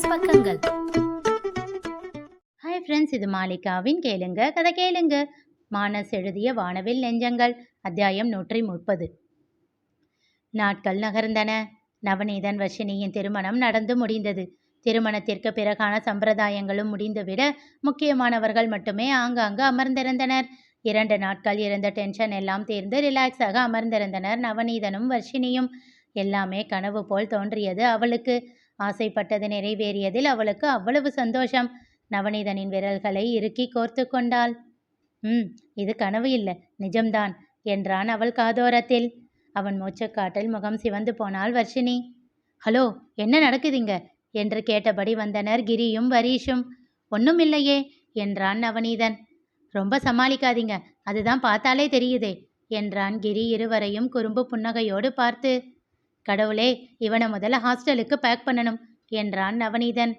மானஸ் பக்கங்கள். Hi friends இது மாலிகாவின் கேளுங்க கதை கேளுங்க. மானஸ் எழுதிய வானவில் நெஞ்சங்கள் அத்தியாயம் நூற்றி முப்பது நாட்கள் நகர்ந்தன. நவநீதன் வர்ஷினியின் திருமணம் நடந்து முடிந்தது. திருமணத்திற்கு பிறகான சம்பிரதாயங்களும் முடிந்துவிட முக்கியமானவர்கள் மட்டுமே ஆங்காங்கு அமர்ந்திருந்தனர். இரண்டு நாட்கள் இருந்த டென்ஷன் எல்லாம் தீர்ந்து ரிலாக்ஸாக அமர்ந்திருந்தனர் நவநீதனும் வர்ஷினியும். எல்லாமே கனவு போல் தோன்றியது அவளுக்கு. ஆசைப்பட்டது நிறைவேறியதில் அவளுக்கு அவ்வளவு சந்தோஷம். நவநீதனின் விரல்களை இறுக்கி கோர்த்து கொண்டாள். ம் இது கனவு இல்லை நிஜம்தான் என்றான் அவள் காதோரத்தில். அவன் மூச்சக்காட்டில் முகம் சிவந்து போனாள் வர்ஷினி. ஹலோ என்ன நடக்குதுங்க என்று கேட்டபடி வந்தனர் கிரியும் வரீஷும். ஒன்றும் இல்லையே என்றான் நவநீதன். ரொம்ப சமாளிக்காதீங்க அதுதான் பார்த்தாலே தெரியுதே என்றான் கிரி இருவரையும் குறும்பு புன்னகையோடு பார்த்து. கடவுளே இவனை முதல்ல ஹாஸ்டலுக்கு பேக் பண்ணணும் என்றான் நவநீதன்.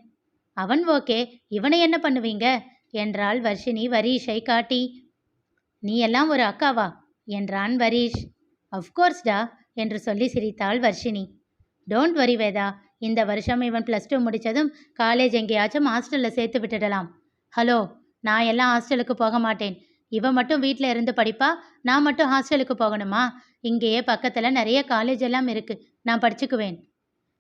அவன் ஓகே இவனை என்ன பண்ணுவீங்க? என்றாள் வர்ஷினி வரீஷை காட்டி. நீ எல்லாம் ஒரு அக்காவா? என்றான் வரீஷ். அஃப்கோர்ஸ்டா என்று சொல்லி சிரித்தாள் வர்ஷினி. டோன்ட் வரி வேதா இந்த வருஷம் இவன் ப்ளஸ் டூ முடித்ததும் காலேஜ் எங்கேயாச்சும் ஹாஸ்டலில் சேர்த்து விட்டுடலாம். ஹலோ நான் எல்லாம் ஹாஸ்டலுக்கு போக மாட்டேன். இவன் மட்டும் வீட்டில் இருந்து படிப்பா? நான் மட்டும் ஹாஸ்டலுக்கு போகணுமா? இங்கேயே பக்கத்தில் நிறைய காலேஜ் எல்லாம் இருக்குது நான் படிச்சுக்குவேன்.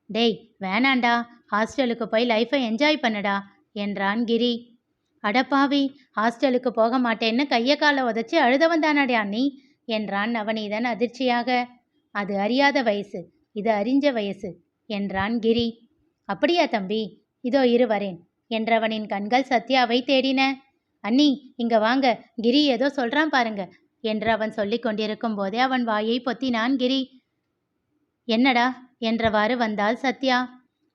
டேய் வேணாண்டா. ஹாஸ்டலுக்கு போய் லைஃப்பை என்ஜாய் பண்ணுடா என்றான் கிரி. அடப்பாவி ஹாஸ்டலுக்கு போக மாட்டேன்னு கையை காலை உதச்சி அழுதவன் தானடா நீ என்றான் நவநீதன் அதிர்ச்சியாக. அது அறியாத வயசு இது அறிஞ்ச வயசு என்றான் கிரி. அப்படியா தம்பி இதோ இரு வரேன் என்றவனின் கண்கள் சத்யாவை தேடின. அண்ணி இங்க வாங்க கிரி ஏதோ சொல்றான் பாருங்க என்று அவன் சொல்லிக் கொண்டிருக்கும் போதே அவன் வாயை பொத்தினான் கிரி. என்னடா? என்றவாறு வந்தாள் சத்யா.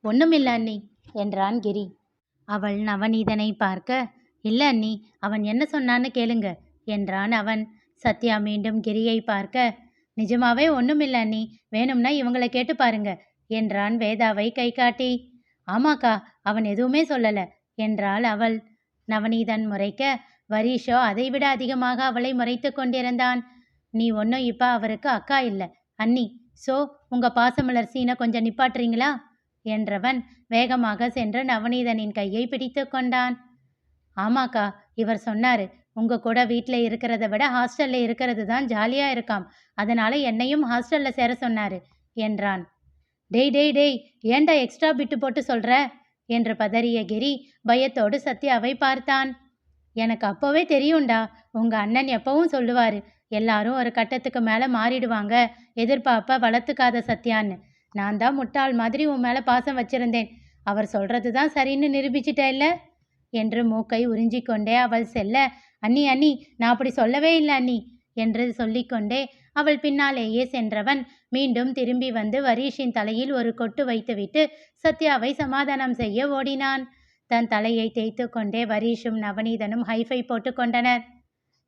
ஒண்ணுமில்ல அண்ணி என்றான் கிரி. அவள் நவநீதனை பார்க்க இல்ல அண்ணி அவன் என்ன சொன்னான்னு கேளுங்க என்றான் அவன். சத்யா மீண்டும் கிரியை பார்க்க நிஜமாவே ஒண்ணுமில்ல அண்ணி வேணும்னா இவங்களை கேட்டு பாருங்க என்றான் வேதாவை கை காட்டி. ஆமாக்கா அவன் எதுவுமே சொல்லல என்றாள் அவள். நவநீதன் முறைக்க வரீஷோ அதைவிட அதிகமாக அவளை முறைத்து கொண்டிருந்தான். நீ ஒன்றும் இப்போ அவருக்கு அக்கா இல்லை அண்ணி சோ உங்க பாசமலர் சீனை கொஞ்சம் நிப்பாட்டுறீங்களா? என்றவன் வேகமாக சென்று நவநீதனின் கையை பிடித்து கொண்டான். ஆமாக்கா இவர் சொன்னாரு உங்க கூட வீட்டில் இருக்கிறத விட ஹாஸ்டல்ல இருக்கிறது தான் ஜாலியா இருக்காம். அதனால என்னையும் ஹாஸ்டல்ல சேர சொன்னாரு என்றான். டேய் டேய் டேய் ஏன்டா எக்ஸ்ட்ரா பிட்டு போட்டு சொல்ற? என்று பதறிய கிரி பயத்தோடு சத்யாவை பார்த்தான். எனக்கு அப்போவே தெரியும்டா உங்க அண்ணன் எப்பவும் சொல்லுவாரு எல்லாரும் ஒரு கட்டத்துக்கு மேலே மாறிடுவாங்க. எதிர்பார்ப்ப வளர்த்துக்காத சத்யான்னு. நான் தான் முட்டாள் மாதிரி உன் மேலே பாசம் வச்சிருந்தேன். அவர் சொல்றது தான் சரின்னு நிரூபிச்சிட்ட இல்லை என்று மூக்கை உறிஞ்சிக்கொண்டே அவள் செல்ல அண்ணி அண்ணி நான் அப்படி சொல்லவே இல்லை அண்ணி என்று சொல்லிக்கொண்டே அவள் பின்னாலேயே சென்றவன் மீண்டும் திரும்பி வந்து வரீஷின் தலையில் ஒரு கொட்டு வைத்துவிட்டு சத்யாவை சமாதானம் செய்ய ஓடினான். தன் தலையை தேய்த்து கொண்டே வரீஷும் நவநீதனும் ஹைஃபை போட்டு கொண்டனர்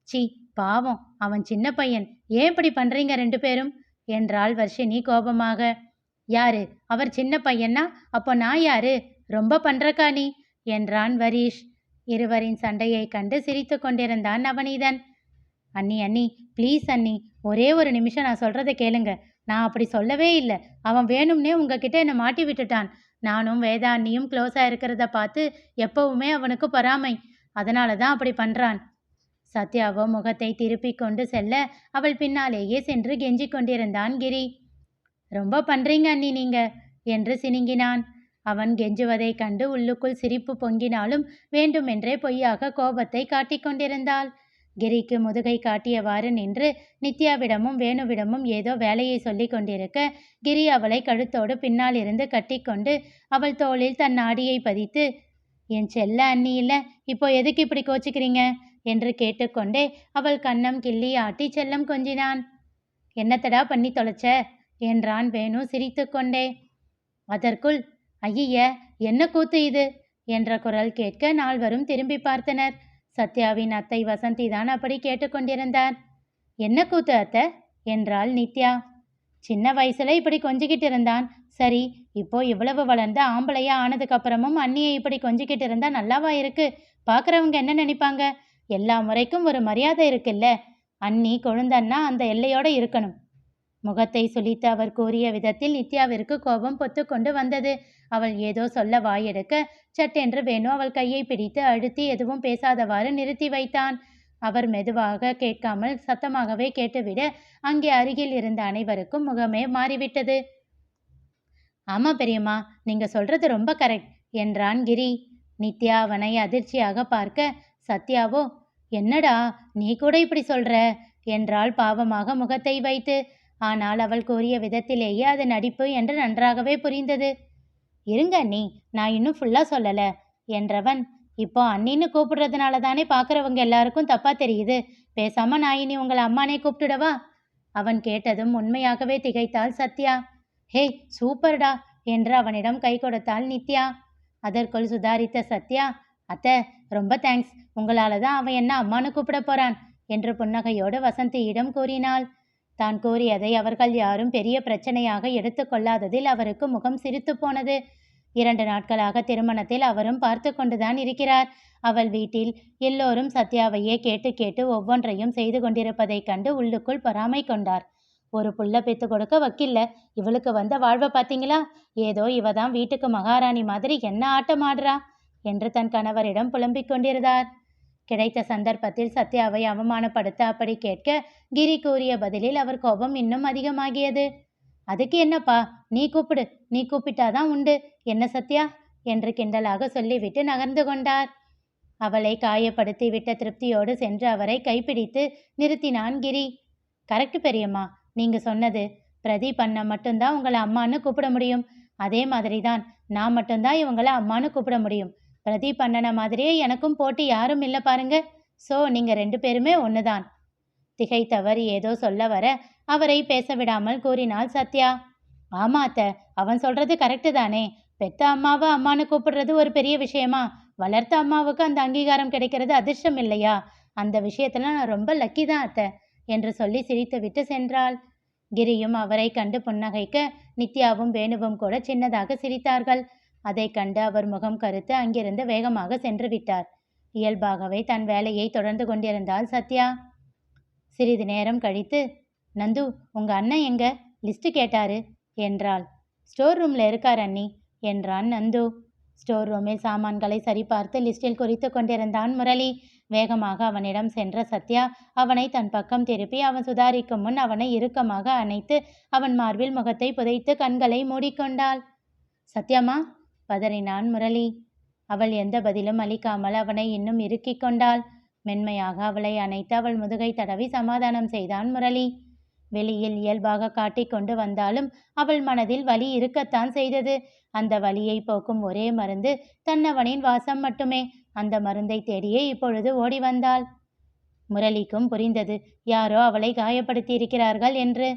சி பாவம். அவன் சின்ன பையன். ஏன் இப்படி பண்றீங்க ரெண்டு பேரும்? என்றாள் வர்ஷினி கோபமாக. யாரு? அவர் சின்ன பையனா அப்போ நான் யாரு? ரொம்ப பண்றக்கா நீ? என்றான் வரீஷ். இருவரின் சண்டையை கண்டு சிரித்து கொண்டிருந்தான் நவநீதன். அண்ணி அண்ணி ப்ளீஸ் அண்ணி. ஒரே ஒரு நிமிஷம் நான் சொல்கிறத கேளுங்க. நான் அப்படி சொல்லவே இல்லை. அவன் வேணும்னே உங்ககிட்ட என்னை மாட்டி விட்டுட்டான். நானும் வேதா அண்ணியும் க்ளோஸாக இருக்கிறத பார்த்து எப்பவுமே அவனுக்கு பொறாமை. அதனால தான் அப்படி பண்ணுறான் சத்யாவோ முகத்தை திருப்பிக் கொண்டு செல்ல அவள் பின்னாலேயே சென்று கெஞ்சிக் கொண்டிருந்தான் கிரி. ரொம்ப பண்றீங்க அண்ணி நீங்க என்று சினுங்கினான். அவன் கெஞ்சுவதைக் கண்டு உள்ளுக்குள் சிரிப்பு பொங்கினாலும் வேண்டுமென்றே பொய்யாக கோபத்தை காட்டிக் கொண்டிருந்தாள். கிரிக்கு முதுகை காட்டியவாறு நின்று நித்யாவிடமும் வேணுவிடமும் ஏதோ வேலையை சொல்லிக் கொண்டிருக்க கிரி அவளை கழுத்தோடு பின்னாலிருந்து கட்டிக்கொண்டு அவள் தோளில் தன் நாடியை பதித்து என் செல்ல அண்ணி இல்லை இப்போ எதுக்கு இப்படி கோச்சிக்கிறீங்க? என்று கேட்டுக்கொண்டே அவள் கன்னம் கிள்ளி ஆட்டி செல்லம் கொஞ்சினான். என்னத்தடா பண்ணி தொலைச்ச? என்றான் வேணு சிரித்துக்கொண்டே. அதற்குள் ஐய என்ன கூத்து இது? என்ற குரல் கேட்க நால்வரும் திரும்பி பார்த்தனர். சத்யாவின் அத்தை வசந்தி தான் அப்படி கேட்டுக்கொண்டிருந்தார் என்ன கூத்து அத்தை? என்றாள் நித்யா. சின்ன வயசுல இப்படி கொஞ்சிக்கிட்டு இருந்தான். சரி இப்போ இவ்வளவு வளர்ந்த ஆம்பளையா ஆனதுக்கப்புறமும் அண்ணியை இப்படி கொஞ்சிக்கிட்டு இருந்தா நல்லாவா இருக்கு? பார்க்குறவங்க என்ன நினைப்பாங்க? எல்லா முறைக்கும் ஒரு மரியாதை இருக்குல்ல? அண்ணி கொழுந்தன்னா அந்த எல்லையோட இருக்கணும். முகத்தை சுழித்து அவர் கூறிய விதத்தில் நித்யாவிற்கு கோபம் பொத்துக்கொண்டு வந்தது. அவள் ஏதோ சொல்ல வாயெடுக்க சட்டென்று வேணு அவள் கையை பிடித்து அழுத்தி எதுவும் பேசாதவாறு நிறுத்தி வைத்தான். அவர் மெதுவாக கேட்காமல் சத்தமாகவே கேட்டுவிட அங்கே அருகில் இருந்த அனைவருக்கும் முகமே மாறிவிட்டது. ஆமா பெரியம்மா நீங்க சொல்றது ரொம்ப கரெக்ட் என்றான் கிரி. நித்யா அவனை அதிர்ச்சியாக பார்க்க சத்யாவோ என்னடா நீ கூட இப்படி சொல்ற? என்றாள் பாவமாக முகத்தை வைத்து. ஆனால் அவள் கூறிய விதத்திலேயே அது நடிப்பு என்று நன்றாகவே புரிந்தது. இருங்க அண்ணி நான் இன்னும் ஃபுல்லா சொல்லல என்றவன். இப்போ அண்ணின்னு கூப்பிடுறதுனால தானே பார்க்குறவங்க எல்லாருக்கும் தப்பா தெரியுது. பேசாம நான் இனி உங்களை அம்மானே கூப்பிட்டுடவா? அவன் கேட்டதும் உண்மையாகவே திகைத்தாள் சத்யா. ஹே சூப்பர்டா! என்று அவனிடம் கை கொடுத்தாள் நித்யா. அதற்குள் சுதாரித்த சத்யா அத்தை ரொம்ப தேங்க்ஸ் உங்களால தான் அவன் என்ன அம்மானு கூப்பிட போறான்? என்று புன்னகையோடு வசந்தியிடம் கூறினாள். தான் கூறியதை அவர்கள் யாரும் பெரிய பிரச்சனையாக எடுத்துக்கொள்ளாததில் அவருக்கு முகம் சிரித்து போனது. இரண்டு நாட்களாக திருமணத்தில் அவரும் பார்த்து கொண்டுதான் இருக்கிறார். அவள் வீட்டில் எல்லோரும் சத்யாவையே கேட்டு கேட்டு ஒவ்வொன்றையும் செய்து கொண்டிருப்பதைக் கண்டு உள்ளுக்குள் பொறாமை கொண்டார். ஒரு புள்ள பெத்து கொடுக்க வக்கில்ல? இவளுக்கு வந்த வாழ்வை பார்த்தீங்களா? ஏதோ இவ தான் வீட்டுக்கு மகாராணி மாதிரி என்ன ஆட்டம் ஆடுறா? என்று தன் கணவரிடம் புலம்பிக் கொண்டிருந்தார். கிடைத்த சந்தர்ப்பத்தில் சத்யாவை அவமானப்படுத்த அப்படி கேட்க கிரி கூறிய பதிலில் அவர் கோபம் இன்னும் அதிகமாகியது. அதுக்கு என்னப்பா? நீ கூப்பிடு. நீ கூப்பிட்டாதான் உண்டு. என்ன சத்யா? என்று கிண்டலாக சொல்லிவிட்டு நகர்ந்து கொண்டார். அவளை காயப்படுத்தி விட்ட திருப்தியோடு சென்று அவரை கைப்பிடித்து நிறுத்தினான் கிரி. கரெக்ட் பெரியம்மா. நீங்க சொன்னது. பிரதீப் அண்ணன் மட்டும்தான் உங்களை அம்மான்னு கூப்பிட முடியும். அதே மாதிரி தான் நான் மட்டும்தான் இவங்களை அம்மான்னு கூப்பிட முடியும். பிரதீப் அண்ணனை மாதிரியே எனக்கும் போட்டி யாரும் இல்லை பாருங்க. ஸோ நீங்க ரெண்டு பேருமே ஒண்ணுதான். திகைத்தவர் ஏதோ சொல்ல வர அவரை பேச விடாமல் கூறினாள் சத்யா. ஆமா அத்தை அவன் சொல்றது கரெக்டு தானே. பெத்த அம்மாவை அம்மான்னு கூப்பிடுறது ஒரு பெரிய விஷயமா? வளர்த்த அம்மாவுக்கு அந்த அங்கீகாரம் கிடைக்கிறது அதிர்ஷ்டம் இல்லையா? அந்த விஷயத்துல நான் ரொம்ப லக்கி தான் அத்தை என்று சொல்லி சிரித்துவிட்டு சென்றாள். கிரியும் அவரை கண்டு புன்னகைக்க நித்யாவும் வேணுவும் கூட சின்னதாக சிரித்தார்கள். அதை கண்டு அவர் முகம் கருத்து அங்கிருந்து வேகமாக சென்று விட்டார். இயல்பாகவே தன் வேலையை தொடர்ந்து கொண்டிருந்தாள் சத்யா. சிறிது நேரம் கழித்து நந்து உங்க அண்ணன் எங்க? லிஸ்ட் கேட்டாரு என்றாள். ஸ்டோர் ரூம்ல இருக்கார் அண்ணி என்றான் நந்து. ஸ்டோர் ரூமில் சாமான்களை சரிபார்த்து லிஸ்டில் குறித்து கொண்டிருந்தான் முரளி. வேகமாக அவனிடம் சென்ற சத்யா அவனை தன் பக்கம் திருப்பி அவன் சுதாரிக்கும் முன் அவனை இறுக்கமாக அணைத்து அவன் மார்பில் முகத்தை புதைத்து கண்களை மூடிக்கொண்டாள். சத்யாமா பதறினான் முரளி. அவள் எந்த பதிலும் அளிக்காமல் அவனை இன்னும் இறுக்கிக் கொண்டாள். மென்மையாக அவளை அணைத்து அவள் முதுகை தடவி சமாதானம் செய்தான் முரளி. வெளியில் இயல்பாக காட்டிக்கொண்டு வந்தாலும் அவள் மனதில் வலி இருக்கத்தான் செய்தது. அந்த வலியை போக்கும் ஒரே மருந்து தன்னவனின் வாசம் மட்டுமே. அந்த மருந்தை தேடியே இப்பொழுது ஓடி வந்தாள். முரளிக்கும் புரிந்தது. யாரோ அவளை காயப்படுத்தியிருக்கிறார்கள் என்று.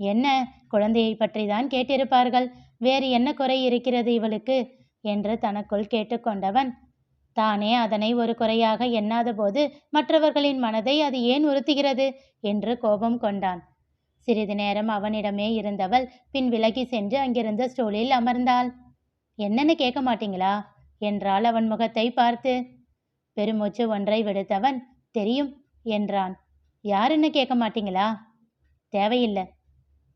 என்ன? குழந்தையை பற்றி தான் கேட்டிருப்பார்கள். வேறு என்ன குறை இருக்கிறது இவளுக்கு? என்று தனக்குள் கேட்டுக்கொண்டவன். தானே அதனை ஒரு குறையாக எண்ணாத போது மற்றவர்களின் மனதை அது ஏன் உறுத்துகிறது? என்று கோபம் கொண்டான். சிறிது நேரம் அவனிடமே இருந்தவள் பின் விலகி சென்று அங்கிருந்த ஸ்டூலில் அமர்ந்தாள். என்னன்னு கேட்க மாட்டீங்களா? என்றாள் அவன் முகத்தை பார்த்து. பெருமூச்சு ஒன்றை விடுத்தவன் தெரியும் என்றான். யாருன்னு கேட்க மாட்டீங்களா? தேவையில்லை.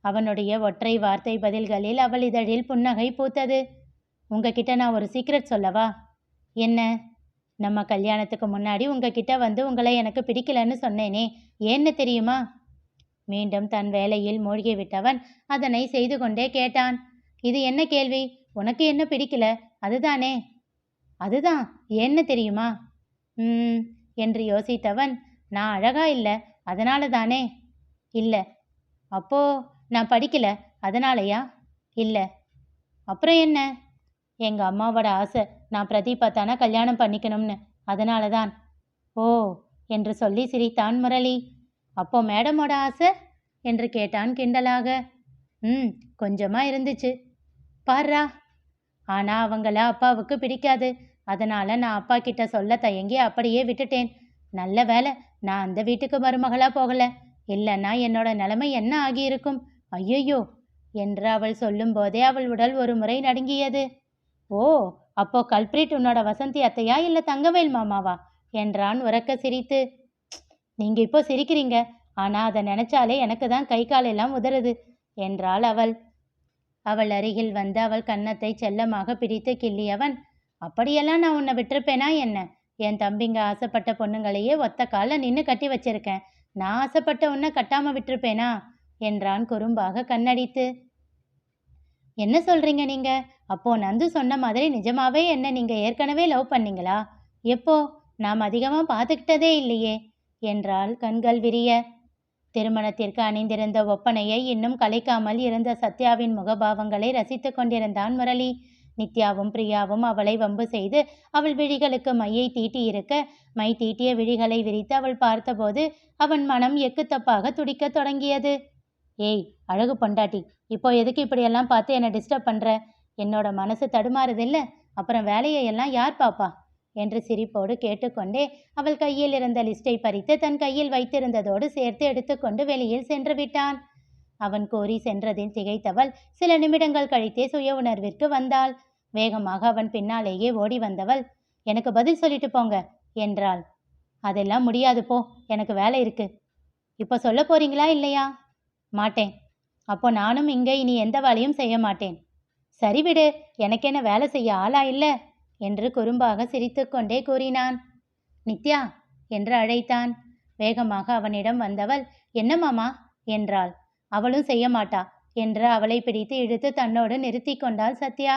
அவனுடைய ஒற்றை வார்த்தை பதில்களில் அவள் இதழில் புன்னகை பூத்தது. உங்ககிட்ட நான் ஒரு சீக்ரெட் சொல்லவா? என்ன? நம்ம கல்யாணத்துக்கு முன்னாடி உங்ககிட்ட வந்து உங்களை எனக்கு பிடிக்கலன்னு சொன்னேனே. ஏன்னு தெரியுமா? மீண்டும் தன் வேலையில் மூழ்கிவிட்டவன் அதனை செய்து கொண்டே கேட்டான். இது என்ன கேள்வி? உனக்கு என்ன பிடிக்கல? அதுதானே? அதுதான். ஏன்னு தெரியுமா? ம் என்று யோசித்தவன் நான் அழகா இல்லை. அதனால தானே இல்லை. அப்போ? நான் படிக்கல. அதனாலயா? இல்லை. அப்புறம் என்ன? எங்கள் அம்மாவோட ஆசை நான் பிரதீபா தானே கல்யாணம் பண்ணிக்கணும்னு. அதனால தான் ஓ என்று சொல்லி சிரித்தான் முரளி. அப்போ மேடமோட ஆசை? என்று கேட்டான் கிண்டலாக. ம் கொஞ்சமாக இருந்துச்சு. பாரா ஆனால் அவங்கள அப்பாவுக்கு பிடிக்காது. அதனால நான் அப்பா கிட்ட சொல்ல தயங்கி அப்படியே விட்டுட்டேன். நல்ல வேலை நான் அந்த வீட்டுக்கு மருமகளாக போகலை. இல்லைன்னா என்னோட நிலைமை என்ன ஆகியிருக்கும்? ஐயையோ! என்று அவள் சொல்லும்போதே அவள் உடல் ஒரு முறை நடுங்கியது. ஓ அப்போ கல்பிரிட் உன்னோட வசந்தி அத்தையா இல்ல தங்கவேல் மாமாவா? என்றான் உறக்க சிரித்து. நீங்க இப்போ சிரிக்கிறீங்க. ஆனா அதை நினைச்சாலே எனக்கு தான் கை கால் எல்லாம் உதறுது என்றாள் அவள். அவள் அருகில் வந்து அவள் கன்னத்தை செல்லமாக பிடித்து கிள்ளியவன். அப்படியெல்லாம் நான் உன்னை விட்டிருப்பேனா என்ன? என் தம்பிங்க ஆசைப்பட்ட பொண்ணுங்களையே ஒத்த காலில் நின்று கட்டி வச்சிருக்கேன். நான் ஆசைப்பட்ட உன்னை கட்டாம விட்டிருப்பேனா? என்றான் குறும்பாக கண்ணடித்து. என்ன சொல்றீங்க நீங்க? அப்போ நந்து சொன்ன மாதிரி நிஜமாவே என்ன நீங்க ஏற்கனவே லவ் பண்ணீங்களா? எப்போ? நாம் அதிகமா பார்த்துக்கிட்டதே இல்லையே என்றாள் கண்கள் விரிய. திருமணத்திற்கு அணிந்திருந்த ஒப்பனையை இன்னும் கலைக்காமல் இருந்த சத்யாவின் முகபாவங்களை ரசித்து கொண்டிருந்தான் முரளி. நித்யாவும் பிரியாவும் அவளை வம்பு செய்து அவள் விழிகளுக்கு மையை தீட்டியிருக்க மை தீட்டிய விழிகளை விரித்து அவள் பார்த்தபோது அவன் மனம் எக்குத்தப்பாக துடிக்கத் தொடங்கியது. ஏய் அழகு பொண்டாட்டி இப்போ எதுக்கு இப்படியெல்லாம் பார்த்து என்னை டிஸ்டர்ப் பண்ற? என்னோட மனசு தடுமாறுதில்ல அப்புறம் வேலையை எல்லாம் யார் பாப்பா? என்று சிரிப்போடு கேட்டுக்கொண்டே அவள் கையில் இருந்த லிஸ்டை பறித்து தன் கையில் வைத்திருந்ததோடு சேர்த்து எடுத்துக்கொண்டு வெளியில் சென்று விட்டான். அவன் கோரி சென்றதில் திகைத்தவள் சில நிமிடங்கள் கழித்தே சுய உணர்விற்கு வந்தாள். வேகமாக அவன் பின்னாலேயே ஓடி வந்தவள் எனக்கு பதில் சொல்லிட்டு போங்க என்றாள். அதெல்லாம் முடியாது போ எனக்கு வேலை இருக்கு. இப்போ சொல்ல போறீங்களா இல்லையா? மாட்டேன். அப்போ நானும் இங்கே இனி எந்த வேலையும் செய்ய மாட்டேன். சரி விடு எனக்கு என்ன வேலை செய்ய ஆளா இல்ல? என்று குறும்பாக சிரித்துக்கொண்டே கூறினான். நித்யா என்று அழைத்தான். வேகமாக அவனிடம் வந்தவள் என்ன மாமா? என்றாள். அவளும் செய்ய மாட்டா என்று அவளை பிடித்து இழுத்து தன்னோடு நிறுத்தி கொண்டாள் சத்யா.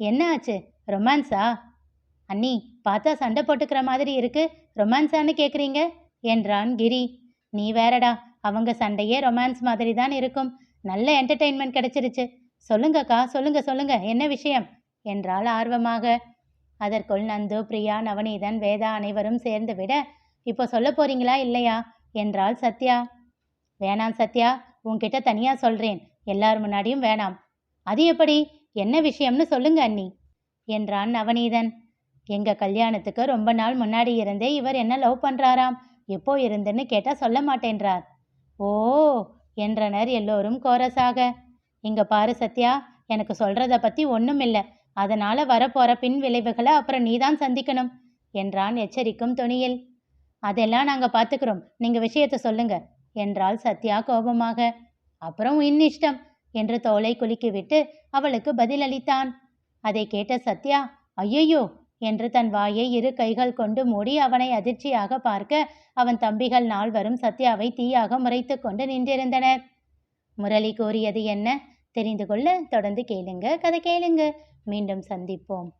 என்ன ஆச்சு? ரொமான்ஸா? அண்ணி பார்த்தா சண்டை போட்டுக்கிற மாதிரி இருக்கு. ரொமான்ஸான்னு கேட்குறீங்க என்றான் கிரி. நீ வேறடா அவங்க சண்டையே ரொமான்ஸ் மாதிரி தான் இருக்கும். நல்ல என்டர்டெயின்மெண்ட் கிடைச்சிருச்சு. சொல்லுங்கக்கா சொல்லுங்க சொல்லுங்க என்ன விஷயம்? என்றால் ஆர்வமாக. அதற்குள் நந்து பிரியா நவநீதன் வேதா அனைவரும் சேர்ந்து விட இப்போ சொல்ல போறீங்களா இல்லையா? என்றாள் சத்யா. வேணாம் சத்யா உன்கிட்ட தனியா சொல்றேன். எல்லார் முன்னாடியும் வேணாம். அது எப்படி? என்ன விஷயம்னு சொல்லுங்க அண்ணி என்றான் நவநீதன். எங்க கல்யாணத்துக்கு ரொம்ப நாள் முன்னாடி இருந்தே இவர் என்ன லவ் பண்றாராம்? எப்போ இருந்துன்னு கேட்டா சொல்ல மாட்டேன்றார். ஓ என்றனர் எல்லோரும் கோரஸாக இங்க பாரு சத்யா எனக்கு சொல்றத பத்தி ஒண்ணும் இல்ல அதனால வரப்போற பின் விளைவுகளை அப்புறம் நீதான் சந்திக்கணும் என்றான் எச்சரிக்கும் துணியில். அதெல்லாம் நாங்க பாத்துக்கிறோம். நீங்க விஷயத்த சொல்லுங்க என்றாள் சத்யா கோபமாக. அப்புறம் இன்னிஷ்டம் என்று தோலை குலுக்கிவிட்டு அவளுக்கு பதிலளித்தான். அதை கேட்ட சத்யா ஐயையோ என்று தன் வாயை இரு கைகள் கொண்டு மூடி அவனை அதிர்ச்சியாக பார்க்க அவன் தம்பிகள் நால்வரும் சத்யாவை தீயாக முறைத்து கொண்டு நின்றிருந்தனர். முரளி கூறியது என்ன? தெரிந்து கொள்ள தொடர்ந்து கேளுங்க கதை கேளுங்க. மீண்டும் சந்திப்போம்.